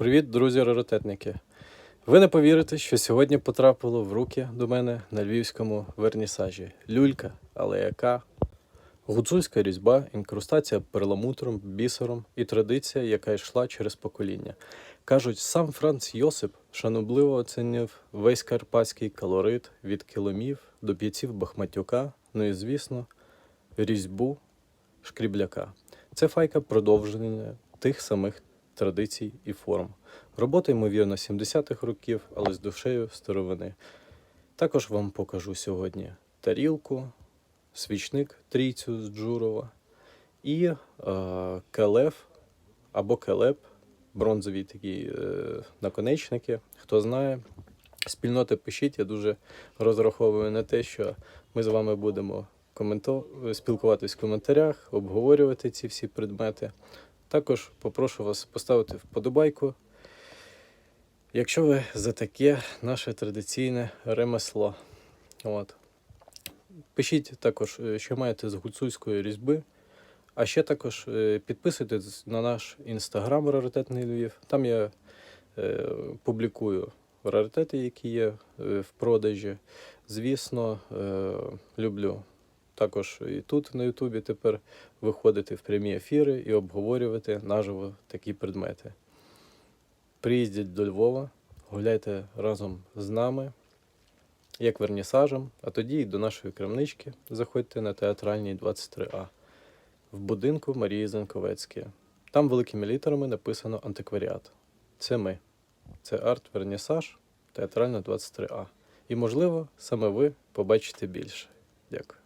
Привіт, друзі раритетники. Ви не повірите, що сьогодні потрапило в руки до мене на львівському вернісажі люлька, але яка гуцульська різьба, інкрустація перламутром, бісером і традиція, яка йшла через покоління. Кажуть, сам Франц Йосип шанобливо оцінив весь карпатський колорит від килимів до п'ятців Бахматюка, ну і звісно, різьбу шкрібляка. Це файка продовження тих самих традицій і форм. Робота, ймовірно, 70-х років, але з душею старовини. Також вам покажу сьогодні тарілку, свічник трійцю з Джурова і е, келев або келеп, бронзові такі е, наконечники. Хто знає, спільноти пишіть. Я дуже розраховую на те, що ми з вами будемо спілкуватись в коментарях, обговорювати ці всі предмети. Також попрошу вас поставити вподобайку, якщо ви за таке наше традиційне ремесло. От. Пишіть також, е, що маєте з гуцульської різьби. А ще також е, підписуйтесь на наш інстаграм Раритетний Львів. Там я е, публікую раритети, які є е, в продажі. Звісно, е, люблю також і тут на Ютубі тепер виходити в прямі ефіри і обговорювати наживо такі предмети. Приїздіть до Львова, гуляйте разом з нами, як вернісажем, а тоді і до нашої крамнички заходьте на театральній 23А в будинку Марії Занковецької. Там великими літерами написано антикваріат. Це ми. Це арт-вернісаж, театральна 23А. І, можливо, саме ви побачите більше. Дякую.